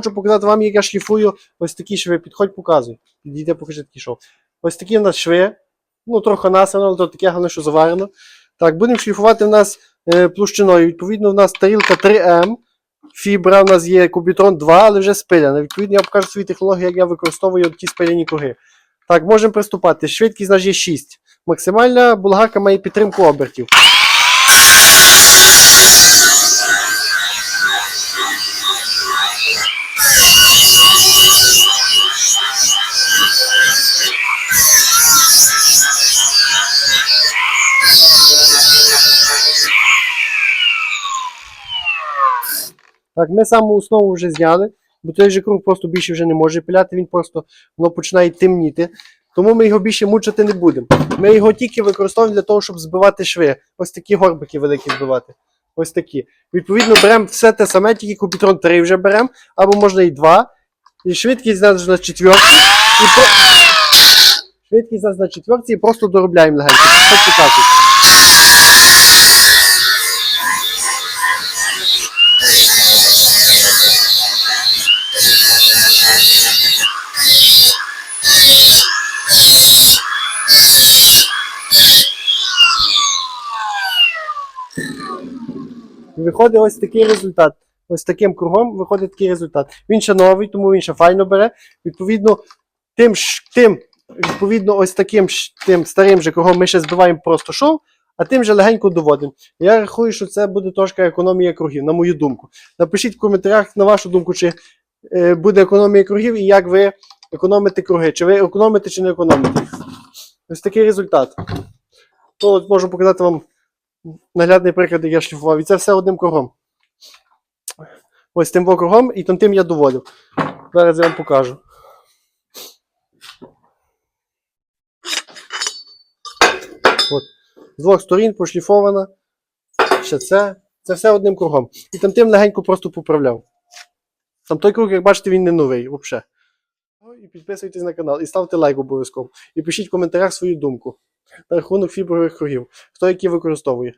Хочу показати вам, як я шліфую ось такі шви. Підходь, показуй. Підійде, покажи такий шов. Ось такі в нас шви. Ну, трохи насано, але то таке головне, що заварено. Так, будемо шліфувати в нас е, площиною. Відповідно, в нас тарілка 3М. Фібра в нас є кубітрон 2, але вже спиляна. Відповідно, я покажу свої технології, як я використовую ті спиляні круги. Так, можемо приступати. Швидкість у нас є 6. Максимальна болгарка має підтримку обертів. Так, ми саму основу вже зняли, бо той же круг просто більше вже не може пиляти, він просто воно починає темніти. Тому ми його більше мучити не будемо. Ми його тільки використовуємо для того, щоб збивати шви. Ось такі горбики великі збивати. Ось такі. Відповідно, беремо все те саме, тільки купітрон 3 вже беремо, або можна і 2. І швидкість нас на четвертій. І. Швидкість нас на четвертій і просто доробляємо легенько. Виходить ось такий результат. Ось таким кругом виходить такий результат. Він ще новий, тому він ще файно бере. Відповідно, тим, тим, відповідно, ось таким тим старим же кругом ми ще збиваємо просто шов, а тим же легенько доводимо. Я рахую, що це буде трошки економія кругів, на мою думку. Напишіть в коментарях, на вашу думку, чи е, буде економія кругів і як ви економите круги. Чи ви економите, чи не економите. Ось такий результат. То можу показати вам наглядний приклад, як я шліфував. І це все одним кругом. Ось тим кругом і тим я доводив. Зараз я вам покажу. От. З двох сторін пошліфована. Ще це. Це все одним кругом. І там тим легенько просто поправляв. Там той круг, як бачите, він не новий взагалі. І підписуйтесь на канал, і ставте лайк обов'язково. І пишіть в коментарях свою думку на рахунок фібрових кругів. Хто які використовує.